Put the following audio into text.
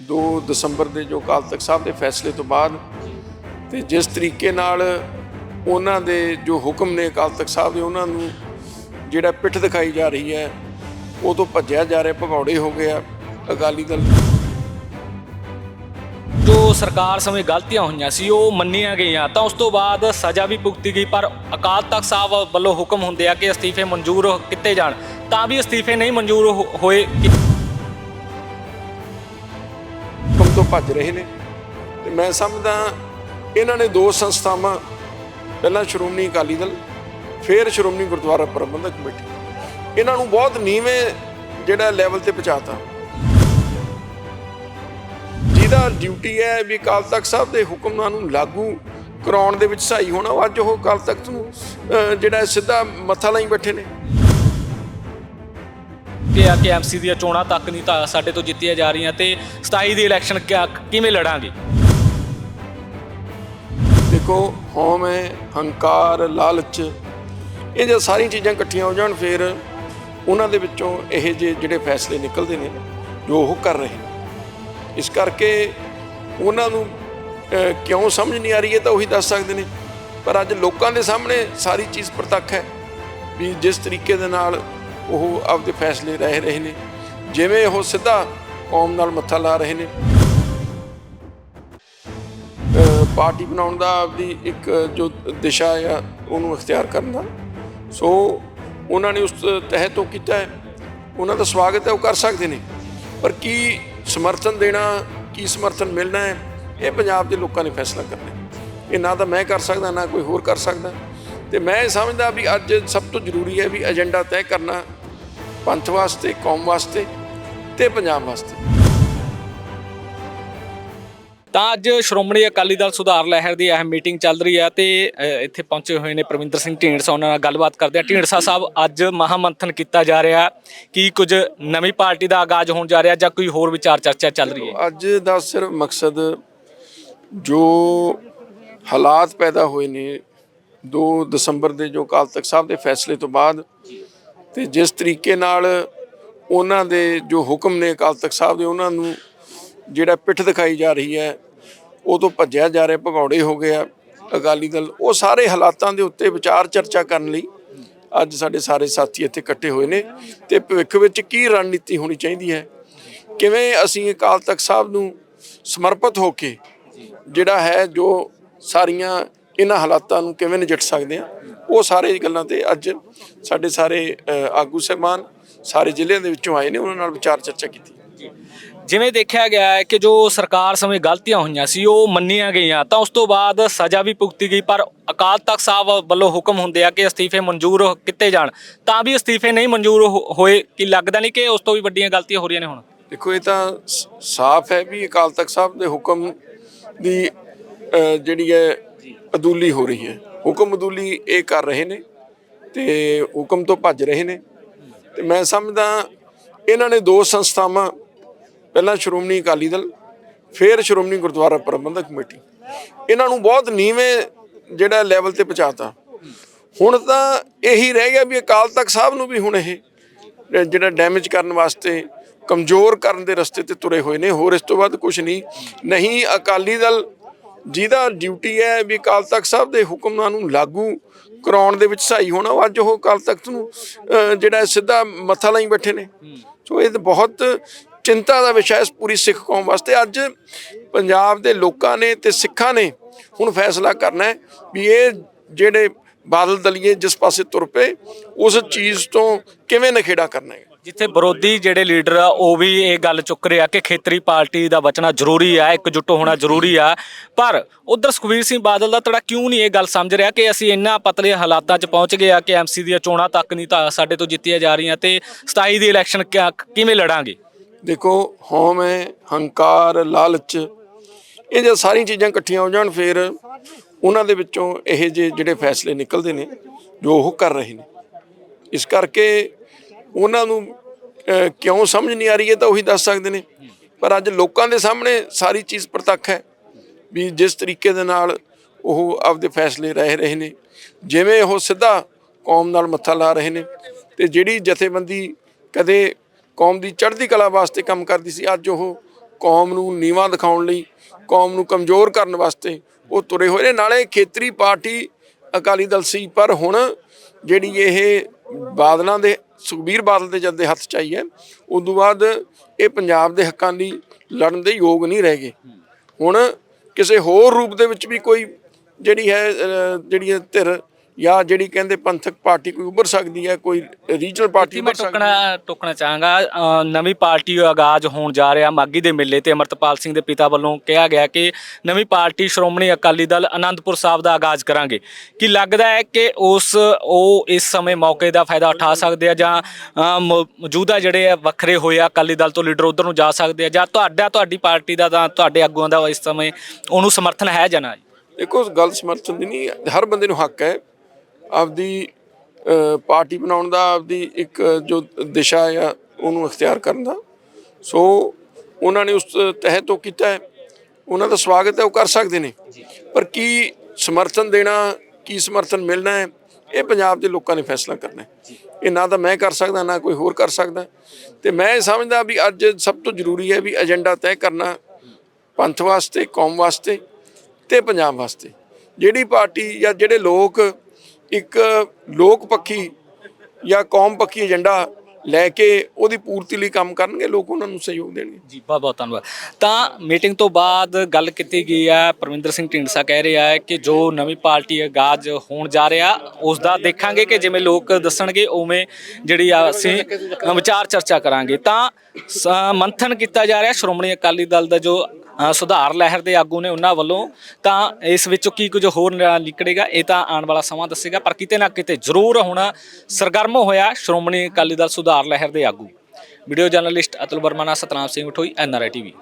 2 ਦਸੰਬਰ ਦੇ ਜੋ ਅਕਾਲ ਤਖਤ ਸਾਹਿਬ ਦੇ ਫੈਸਲੇ ਤੋਂ ਬਾਅਦ ਤੇ ਜਿਸ ਤਰੀਕੇ ਨਾਲ ਉਹਨਾਂ ਦੇ ਜੋ ਹੁਕਮ ਨੇ ਅਕਾਲ ਤਖਤ ਸਾਹਿਬ ਦੇ, ਉਹਨਾਂ ਨੂੰ ਜਿਹੜਾ ਪਿੱਠ ਦਿਖਾਈ ਜਾ ਰਹੀ ਹੈ, ਉਹ ਤੋਂ ਭੱਜਿਆ ਜਾ ਰਿਹਾ, ਭਗੌੜੇ ਹੋ ਗਿਆ ਅਕਾਲੀ ਦਲ। ਜੋ ਸਰਕਾਰ ਸਮੇਂ ਗਲਤੀਆਂ ਹੋਈਆਂ ਸੀ, ਉਹ ਮੰਨੀਆਂ ਗਈਆਂ। ਤਾਂ ਉਸ ਤੋਂ ਬਾਅਦ ਸਜ਼ਾ ਵੀ ਭੁਗਤੀ ਗਈ, ਪਰ ਅਕਾਲ ਤਖਤ ਸਾਹਿਬ ਵੱਲੋਂ ਹੁਕਮ ਹੁੰਦੇ ਆ ਕਿ ਅਸਤੀਫੇ ਮਨਜ਼ੂਰ ਕੀਤੇ ਜਾਣ। ਤਾਂ ਵੀ ਅਸਤੀਫੇ ਨਹੀਂ ਮਨਜ਼ੂਰ ਹੋਏ ਭੱਜ ਰਹੇ ਨੇ। ਤੇ ਮੈਂ ਸਮਝਦਾ ਇਹਨਾਂ ਨੇ ਦੋ ਸੰਸਥਾਵਾਂ, ਪਹਿਲਾਂ ਸ਼੍ਰੋਮਣੀ ਅਕਾਲੀ ਦਲ, ਫਿਰ ਸ਼੍ਰੋਮਣੀ ਗੁਰਦੁਆਰਾ ਪ੍ਰਬੰਧਕ ਕਮੇਟੀ। ਇਹਨਾਂ ਨੂੰ ਬਹੁਤ ਨੀਵੇਂ ਜਿਹੜਾ ਲੈਵਲ ਤੇ ਪਹੁੰਚਾਤਾ। ਜਿਹਦਾ ਡਿਊਟੀ ਹੈ ਵੀ ਅਕਾਲ ਤਖਤ ਸਾਹਿਬ ਦੇ ਹੁਕਮਾਂ ਨੂੰ ਲਾਗੂ ਕਰਾਉਣ ਦੇ ਵਿੱਚ ਸਹਾਈ ਹੋਣਾ। ਉਹ ਅੱਜ ਉਹ ਅਕਾਲ ਤਖਤ ਨੂੰ ਜਿਹੜਾ ਸਿੱਧਾ ਮੱਥਾ ਲਾਈ ਬੈਠੇ ਨੇ। ਕਿ ਆ ਕਿ ਐਮਸੀ ਦੀਆਂ ਚੋਣਾਂ ਤੱਕ ਨਹੀਂ ਤਾਂ ਸਾਡੇ ਤੋਂ ਜਿੱਤੀਆਂ ਜਾ ਰਹੀਆਂ ਤੇ 27 ਦੀ ਇਲੈਕਸ਼ਨ ਕਿਆ- ਕਿਵੇਂ ਲੜਾਂਗੇ? ਦੇਖੋ, ਹਉਮ ਹੈ ਹੰਕਾਰ, ਲਾਲਚ, ਇਹ ਜੇ ਸਾਰੀਆਂ ਚੀਜ਼ਾਂ ਇਕੱਠੀਆਂ ਹੋ ਜਾਣ, ਫਿਰ ਉਹਨਾਂ ਦੇ ਵਿੱਚੋਂ ਇਹ ਜੇ ਜਿਹੜੇ ਫੈਸਲੇ ਨਿਕਲਦੇ ਨੇ, ਜੋ ਉਹ ਕਰ ਰਹੇ ਇਸ ਕਰਕੇ ਉਹਨਾਂ ਨੂੰ ਕਿਉਂ ਸਮਝ ਨਹੀਂ ਆ ਰਹੀ ਹੈ ਤਾਂ ਉਹੀ ਦੱਸ ਸਕਦੇ ਨੇ। ਪਰ ਅੱਜ ਲੋਕਾਂ ਦੇ ਸਾਹਮਣੇ ਸਾਰੀ ਚੀਜ਼ ਪ੍ਰਤੱਖ ਹੈ ਵੀ ਜਿਸ ਤਰੀਕੇ ਦੇ ਨਾਲ ਉਹ ਆਪਦੇ ਫੈਸਲੇ ਰਹਿ ਰਹੇ ਨੇ। ਜਿਵੇਂ ਉਹ ਸਿੱਧਾ ਕੌਮ ਨਾਲ ਮੱਥਾ ਲਾ ਰਹੇ ਨੇ। ਪਾਰਟੀ ਬਣਾਉਣ ਦਾ ਆਪਦੀ ਇੱਕ ਜੋ ਦਿਸ਼ਾ ਆ, ਉਹਨੂੰ ਇਖਤਿਆਰ ਕਰਨ ਦਾ। ਸੋ ਉਹਨਾਂ ਨੇ ਉਸ ਤਹਿਤ ਉਹ ਕੀਤਾ ਹੈ। ਉਹਨਾਂ ਦਾ ਸਵਾਗਤ ਹੈ, ਉਹ ਕਰ ਸਕਦੇ ਨੇ। ਪਰ ਕੀ ਸਮਰਥਨ ਦੇਣਾ, ਕੀ ਸਮਰਥਨ ਮਿਲਣਾ ਹੈ, ਇਹ ਪੰਜਾਬ ਦੇ ਲੋਕਾਂ ਨੇ ਫੈਸਲਾ ਕਰਨਾ ਇਹ ਨਾ ਤਾਂ ਮੈਂ ਕਰ ਸਕਦਾ, ਨਾ ਕੋਈ ਹੋਰ ਕਰ ਸਕਦਾ। ਤੇ ਮੈਂ ਇਹ ਸਮਝਦਾ ਵੀ ਅੱਜ ਸਭ ਤੋਂ ਜ਼ਰੂਰੀ ਹੈ ਵੀ ਏਜੰਡਾ ਤੈਅ ਕਰਨਾ ਪੰਥ ਵਾਸਤੇ ਕੌਮ ਵਾਸਤੇ ਤੇ ਪੰਜਾਬ ਵਾਸਤੇ। ਤਾਂ ਅੱਜ ਸ਼੍ਰੋਮਣੀ ਅਕਾਲੀ ਦਲ ਸੁਧਾਰ ਲਹਿਰ ਦੀ ਅਹਿਮ ਮੀਟਿੰਗ ਚੱਲ ਰਹੀ ਹੈ ਤੇ ਇੱਥੇ ਪਹੁੰਚੇ ਹੋਏ ਨੇ ਪ੍ਰਵਿੰਦਰ ਸਿੰਘ ਢੀਂਡਸਾ ਉਹਨਾਂ ਨਾਲ ਗੱਲਬਾਤ ਕਰਦੇ ਆ ਢੀਂਡਸਾ ਸਾਹਿਬ ਅੱਜ ਮਹਾਮੰਥਨ ਕੀਤਾ ਜਾ ਰਿਹਾ ਕੀ ਕੁਝ ਨਵੀਂ ਪਾਰਟੀ ਦਾ ਆਗਾਜ਼ ਹੋਣ ਜਾ ਰਿਹਾ ਜਾਂ ਕੋਈ ਹੋਰ ਵਿਚਾਰ ਚਰਚਾ ਚੱਲ ਰਹੀ ਹੈ? ਅੱਜ ਦਾ ਸਿਰਫ ਮਕਸਦ ਜੋ ਹਾਲਾਤ ਪੈਦਾ ਹੋਏ ਨੇ 2 ਦਸੰਬਰ ਦੇ ਜੋ ਅਕਾਲ ਤਖਤ ਸਾਹਿਬ ਦੇ ਫੈਸਲੇ ਤੋਂ ਬਾਅਦ ਤੇ ਜਿਸ ਤਰੀਕੇ ਨਾਲ ਉਹਨਾਂ ਦੇ ਜੋ ਹੁਕਮ ਨੇ ਅਕਾਲ ਤਖਤ ਸਾਹਿਬ ਦੇ, ਉਹਨਾਂ ਨੂੰ ਜਿਹੜਾ ਪਿੱਠ ਦਿਖਾਈ ਜਾ ਰਹੀ ਹੈ, ਉਹ ਤੋਂ ਭੱਜਿਆ ਜਾ ਰਿਹਾ, ਭਗੌੜੇ ਹੋ ਗਿਆ ਅਕਾਲੀ ਦਲ। ਉਹ ਸਾਰੇ ਹਾਲਾਤਾਂ ਦੇ ਉੱਤੇ ਵਿਚਾਰ ਚਰਚਾ ਕਰਨ ਲਈ ਅੱਜ ਸਾਡੇ ਸਾਰੇ ਸਾਥੀ ਇੱਥੇ ਇਕੱਠੇ ਹੋਏ ਨੇ ਤੇ ਭਵਿੱਖ ਵਿੱਚ ਕੀ ਰਣਨੀਤੀ ਹੋਣੀ ਚਾਹੀਦੀ ਹੈ? ਕਿਵੇਂ ਅਸੀਂ ਅਕਾਲ ਤਖਤ ਸਾਹਿਬ ਨੂੰ ਸਮਰਪਿਤ ਹੋ ਕੇ ਜਿਹੜਾ ਹੈ ਜੋ ਸਾਰੀਆਂ ਇਹਨਾਂ ਹਾਲਾਤਾਂ ਨੂੰ ਕਿਵੇਂ ਨਜਿੱਠ ਸਕਦੇ ਆ ਉਹ ਸਾਰੇ ਗੱਲਾਂ ਤੇ ਅੱਜ ਸਾਡੇ ਸਾਰੇ ਆਗੂ ਸਹਿਬਾਨ ਸਾਰੇ ਜ਼ਿਲ੍ਹਿਆਂ ਦੇ ਵਿੱਚੋਂ ਆਏ ਨੇ ਉਹਨਾਂ ਨਾਲ ਵਿਚਾਰ ਚਰਚਾ ਕੀਤੀ। ਜਿਵੇਂ ਦੇਖਿਆ ਗਿਆ ਹੈ ਕਿ ਜੋ ਸਰਕਾਰ ਸਮੇਂ ਗਲਤੀਆਂ ਹੋਈਆਂ ਸੀ ਉਹ ਮੰਨੀਆਂ ਗਈਆਂ ਤਾਂ ਉਸ ਤੋਂ ਬਾਅਦ ਸਜ਼ਾ ਵੀ ਭੁਗਤੀ ਗਈ ਪਰ ਅਕਾਲ ਤਖਤ ਸਾਹਿਬ ਵੱਲੋਂ ਹੁਕਮ ਹੁੰਦੇ ਆ ਕਿ ਅਸਤੀਫੇ ਮਨਜ਼ੂਰ ਕੀਤੇ ਜਾਣ। ਤਾਂ ਵੀ ਅਸਤੀਫੇ ਨਹੀਂ ਮਨਜ਼ੂਰ ਹੋਏ ਕਿ ਲੱਗਦਾ ਨਹੀਂ ਕਿ ਉਸ ਤੋਂ ਵੀ ਵੱਡੀਆਂ ਗਲਤੀਆਂ ਹੋ ਰਹੀਆਂ ਨੇ ਹੁਣ? ਦੇਖੋ ਇਹ ਤਾਂ ਸਾਫ਼ ਹੈ ਵੀ ਅਕਾਲ ਤਖਤ ਸਾਹਿਬ ਦੇ ਹੁਕਮ ਦੀ ਜਿਹੜੀ ਹੈ ਅਦੂਲੀ ਹੋ ਰਹੀ ਹੈ। ਹੁਕਮਦੂਲੀ ਇਹ ਕਰ ਰਹੇ ਨੇ ਤੇ ਹੁਕਮ ਤੋਂ ਭੱਜ ਰਹੇ ਨੇ। ਤੇ ਮੈਂ ਸਮਝਦਾ ਇਹਨਾਂ ਨੇ ਦੋ ਸੰਸਥਾਵਾਂ, ਪਹਿਲਾਂ ਸ਼੍ਰੋਮਣੀ ਅਕਾਲੀ ਦਲ, ਫਿਰ ਸ਼੍ਰੋਮਣੀ ਗੁਰਦੁਆਰਾ ਪ੍ਰਬੰਧਕ ਕਮੇਟੀ। ਇਹਨਾਂ ਨੂੰ ਬਹੁਤ ਨੀਵੇਂ ਜਿਹੜਾ ਲੈਵਲ ਤੇ ਪਹੁੰਚਾਤਾ। ਹੁਣ ਤਾਂ ਇਹੀ ਰਹਿ ਗਿਆ ਵੀ ਅਕਾਲ ਤਖਤ ਸਾਹਿਬ ਨੂੰ ਵੀ ਹੁਣ ਇਹ, ਜਿਹੜਾ ਡੈਮੇਜ ਕਰਨ ਵਾਸਤੇ, ਕਮਜ਼ੋਰ ਕਰਨ ਦੇ ਰਸਤੇ ਤੇ ਤੁਰੇ ਹੋਏ ਨੇ। ਹੋਰ ਇਸ ਤੋਂ ਬਾਅਦ ਕੁਝ ਨਹੀਂ। ਨਹੀਂ ਅਕਾਲੀ ਦਲ ਜਿਹਦਾ ਡਿਊਟੀ ਹੈ ਵੀ ਅਕਾਲ ਤਖਤ ਸਾਹਿਬ ਦੇ ਹੁਕਮਾਂ ਨੂੰ ਲਾਗੂ ਕਰਾਉਣ ਦੇ ਵਿੱਚ ਸਹਾਈ ਹੋਣਾ ਅੱਜ ਉਹ ਅਕਾਲ ਤਖਤ ਨੂੰ ਜਿਹੜਾ ਸਿੱਧਾ ਮੱਥਾ ਲਾਈ ਬੈਠੇ ਨੇ। ਸੋ ਇਹ ਬਹੁਤ ਚਿੰਤਾ ਦਾ ਵਿਸ਼ਾ ਹੈ ਇਸ ਪੂਰੀ ਸਿੱਖ ਕੌਮ ਵਾਸਤੇ। ਅੱਜ ਪੰਜਾਬ ਦੇ ਲੋਕਾਂ ਨੇ ਤੇ ਸਿੱਖਾਂ ਨੇ ਹੁਣ ਫੈਸਲਾ ਕਰਨਾ ਹੈ ਵੀ ਇਹ ਜਿਹੜੇ ਬਾਦਲ ਦਲੀਏ ਜਿਸ ਪਾਸੇ ਤੁਰ ਪਏ ਉਸ ਚੀਜ਼ ਤੋਂ ਕਿਵੇਂ ਨਖੇੜਾ ਕਰਨਾ ਹੈ? ਜਿੱਥੇ ਵਿਰੋਧੀ ਜਿਹੜੇ ਲੀਡਰ ਆ ਉਹ ਵੀ ਇਹ ਗੱਲ ਚੁੱਕ ਰਿਹਾ ਕਿ ਖੇਤਰੀ ਪਾਰਟੀ ਦਾ ਬਚਣਾ ਜ਼ਰੂਰੀ ਆ ਇਕਜੁੱਟ ਹੋਣਾ ਜ਼ਰੂਰੀ ਆ। ਪਰ ਉਧਰ ਸੁਖਵੀਰ ਸਿੰਘ ਬਾਦਲ ਦਾ ਤੜਾ ਕਿਉਂ ਨਹੀਂ ਇਹ ਗੱਲ ਸਮਝ ਰਿਹਾ ਕਿ ਅਸੀਂ ਇੰਨਾ ਪਤਲੇ ਹਾਲਾਤਾਂ 'ਚ ਪਹੁੰਚ ਗਏ ਆ ਕਿ ਐਮਸੀ ਦੀਆਂ ਚੋਣਾਂ ਤੱਕ ਨਹੀਂ ਤਾਂ ਸਾਡੇ ਤੋਂ ਜਿੱਤੀਆਂ ਜਾ ਰਹੀਆਂ ਤੇ 27 ਦੀ ਇਲੈਕਸ਼ਨ ਕਿਵੇਂ ਲੜਾਂਗੇ? ਦੇਖੋ ਹਉਮ ਹੈ ਹੰਕਾਰ ਲਾਲਚ ਇਹ ਜੇ ਸਾਰੀਆਂ ਚੀਜ਼ਾਂ ਇਕੱਠੀਆਂ ਹੋ ਜਾਣ ਫਿਰ ਉਹਨਾਂ ਦੇ ਵਿੱਚੋਂ ਇਹ ਜੇ ਜਿਹੜੇ ਫੈਸਲੇ ਨਿਕਲਦੇ ਨੇ, ਜੋ ਉਹ ਕਰ ਰਹੇ ਨੇ। ਇਸ ਕਰਕੇ ਉਹਨਾਂ ਨੂੰ ਕਿਉਂ ਸਮਝ ਨਹੀਂ ਆ ਰਹੀ ਹੈ ਤਾਂ ਉਹੀ ਦੱਸ ਸਕਦੇ ਨੇ। ਪਰ ਅੱਜ ਲੋਕਾਂ ਦੇ ਸਾਹਮਣੇ ਸਾਰੀ ਚੀਜ਼ ਪ੍ਰਤੱਖ ਹੈ ਵੀ ਜਿਸ ਤਰੀਕੇ ਦੇ ਨਾਲ ਉਹ ਆਪਦੇ ਫੈਸਲੇ ਰਹਿ ਰਹੇ ਨੇ। ਜਿਵੇਂ ਉਹ ਸਿੱਧਾ ਕੌਮ ਨਾਲ ਮੱਥਾ ਲਾ ਰਹੇ ਨੇ ਤੇ ਜਿਹੜੀ ਜਥੇਬੰਦੀ ਕਦੇ ਕੌਮ ਦੀ ਚੜ੍ਹਦੀ ਕਲਾ ਵਾਸਤੇ ਕੰਮ ਕਰਦੀ ਸੀ, ਅੱਜ ਉਹ ਕੌਮ ਨੂੰ ਨੀਵਾਂ ਦਿਖਾਉਣ ਲਈ ਕੌਮ ਨੂੰ ਕਮਜ਼ੋਰ ਕਰਨ ਵਾਸਤੇ ਉਹ ਤੁਰੇ ਹੋਏ ਨੇ। ਨਾਲੇ ਖੇਤਰੀ ਪਾਰਟੀ ਅਕਾਲੀ ਦਲ ਸੀ, ਪਰ ਹੁਣ ਜਿਹੜੀ ਇਹ ਬਾਦਲਾਂ ਦੇ, ਸੁਖਬੀਰ ਬਾਦਲ ਦੇ ਜਦ ਦੇ ਹੱਥ ਚ ਆਈ ਹੈ, ਉਦੋਂ ਬਾਅਦ ਇਹ ਪੰਜਾਬ ਦੇ ਹੱਕਾਂ ਲਈ ਲੜਨ ਦੇ ਯੋਗ ਨਹੀਂ ਰਹਿ ਗਏ। ਹੁਣ ਕਿਸੇ ਹੋਰ ਰੂਪ ਦੇ ਵਿੱਚ ਵੀ ਕੋਈ ਜਿਹੜੀ ਹੈ ਜਿਹੜੀ ਧਿਰ ਜਾਂ ਜਿਹੜੀ ਕਹਿੰਦੇ ਪੰਥਕ ਪਾਰਟੀ ਕੋਈ ਉੱਭਰ ਸਕਦੀ ਹੈ ਕੋਈ ਰੀਜਨਲ ਪਾਰਟੀ ਮੈਂ ਸਕਦੀ ਹੈ। ਟੁਕਣਾ ਟੁਕਣਾ ਚਾਹਾਂਗਾ ਨਵੀਂ ਪਾਰਟੀ ਆਗਾਜ਼ ਹੋਣ ਜਾ ਰਿਹਾ ਮਾਗੀ ਦੇ ਮੇਲੇ ਤੇ ਅਮਰਤਪਾਲ ਸਿੰਘ ਦੇ ਪਿਤਾ ਵੱਲੋਂ ਕਿਹਾ ਗਿਆ ਕਿ ਨਵੀਂ ਪਾਰਟੀ ਸ਼੍ਰੋਮਣੀ ਅਕਾਲੀ ਦਲ ਆਨੰਦਪੁਰ ਸਾਹਿਬ ਦਾ ਆਗਾਜ਼ ਕਰਾਂਗੇ। ਕੀ ਲੱਗਦਾ ਹੈ ਕਿ ਉਸ ਉਹ ਇਸ ਸਮੇਂ ਮੌਕੇ ਦਾ ਫਾਇਦਾ ਉਠਾ ਸਕਦੇ ਆ ਜਾਂ ਅ, ਮੌ- ਮੌਜੂਦਾ ਜਿਹੜੇ ਆ ਵੱਖਰੇ ਹੋਏ ਆ ਅਕਾਲੀ ਦਲ ਤੋਂ ਲੀਡਰ ਉਧਰ ਨੂੰ ਜਾ ਸਕਦੇ ਆ ਜਾਂ ਤੁਹਾਡਾ ਤੁਹਾਡੀ ਪਾਰਟੀ ਦਾ ਤਾਂ ਤੁਹਾਡੇ ਆਗੂਆਂ ਦਾ ਇਸ ਸਮੇਂ ਉਹਨੂੰ ਸਮਰਥਨ ਹੈ ਜਾਂ ਨਾ ਜੀ? ਦੇਖੋ ਗੱਲ ਸਮਰਥਨ ਦੀ ਨਹੀਂ ਹਰ ਬੰਦੇ ਨੂੰ ਹੱਕ ਹੈ। ਆਪਦੀ ਪਾਰਟੀ ਬਣਾਉਣ ਦਾ ਆਪਦੀ ਇੱਕ ਜੋ ਦਿਸ਼ਾ ਆ ਉਹਨੂੰ ਅਖਤਿਆਰ ਕਰਨ ਦਾ। ਸੋ ਉਹਨਾਂ ਨੇ ਉਸ ਤਹਿਤ ਉਹ ਕੀਤਾ ਹੈ। ਉਹਨਾਂ ਦਾ ਸਵਾਗਤ ਹੈ ਉਹ ਕਰ ਸਕਦੇ ਨੇ। ਪਰ ਕੀ ਸਮਰਥਨ ਦੇਣਾ ਕੀ ਸਮਰਥਨ ਮਿਲਣਾ ਹੈ ਇਹ ਪੰਜਾਬ ਦੇ ਲੋਕਾਂ ਨੇ ਫੈਸਲਾ ਕਰਨਾ ਹੈ। ਇਹ ਨਾ ਤਾਂ ਮੈਂ ਕਰ ਸਕਦਾ ਨਾ ਕੋਈ ਹੋਰ ਕਰ ਸਕਦਾ। ਤੇ ਮੈਂ ਇਹ ਸਮਝਦਾ ਵੀ ਅੱਜ ਸਭ ਤੋਂ ਜ਼ਰੂਰੀ ਹੈ ਵੀ ਏਜੰਡਾ ਤੈਅ ਕਰਨਾ ਪੰਥ ਵਾਸਤੇ ਕੌਮ ਵਾਸਤੇ ਤੇ ਪੰਜਾਬ ਵਾਸਤੇ। ਜਿਹੜੀ ਪਾਰਟੀ ਜਾਂ ਜਿਹੜੇ ਲੋਕ ਇੱਕ ਲੋਕ ਪੱਖੀ ਜਾਂ ਕੌਮ ਪੱਖੀ ਏਜੰਡਾ ਲੈ ਕੇ ਉਹਦੀ ਪੂਰਤੀ ਲਈ ਕੰਮ ਕਰਨਗੇ, ਲੋਕ ਉਹਨਾਂ ਨੂੰ ਸਹਿਯੋਗ ਦੇਣਗੇ। ਜੀ, ਬਹੁਤ ਬਹੁਤ ਧੰਨਵਾਦ। ਤਾਂ ਮੀਟਿੰਗ ਤੋਂ ਬਾਅਦ ਗੱਲ ਕੀਤੀ ਗਈ ਹੈ, ਪਰਮਿੰਦਰ ਸਿੰਘ ਢੀਂਡਸਾ ਕਹਿ ਰਿਹਾ ਹੈ ਕਿ ਜੋ ਨਵੀਂ ਪਾਰਟੀ ਆਗਾਜ਼ ਹੋਣ ਜਾ ਰਿਹਾ ਉਸ ਦਾ ਦੇਖਾਂਗੇ ਕਿ ਜਿਵੇਂ ਲੋਕ ਦੱਸਣਗੇ, ਉਵੇਂ ਜਿਹੜੀ ਆ ਅਸੀਂ ਵਿਚਾਰ ਚਰਚਾ ਕਰਾਂਗੇ। ਤਾਂ ਮੰਥਨ ਕੀਤਾ ਜਾ ਰਿਹਾ, ਸ਼੍ਰੋਮਣੀ ਅਕਾਲੀ ਦਲ ਦਾ ਜੋ ਸੁਧਾਰ ਲਹਿਰ ਦੇ ਆਗੂ ਨੇ ਉਹਨਾਂ ਵੱਲੋਂ ਤਾਂ ਇਸ ਵਿੱਚੋਂ ਕੀ ਕੁਝ ਹੋਰ ਨ- ਨਿਕਲੇਗਾ, ਇਹ ਤਾਂ ਆਉਣ ਵਾਲਾ ਸਮਾਂ ਦੱਸੇਗਾ, ਪਰ ਕਿਤੇ ਨਾ ਕਿਤੇ ਜ਼ਰੂਰ ਹੁਣ ਸਰਗਰਮ ਹੋਇਆ ਸ਼੍ਰੋਮਣੀ ਅਕਾਲੀ ਦਲ ਸੁਧਾਰ ਲਹਿਰ ਦੇ ਆਗੂ। ਵੀਡੀਓ ਜਰਨਲਿਸਟ ਅਤੁਲ ਵਰਮਾ ਨਾਲ ਸਤਨਾਮ ਸਿੰਘ ਮਠੋਈ ਐਨਆਰਆਈ ਟੀਵੀ।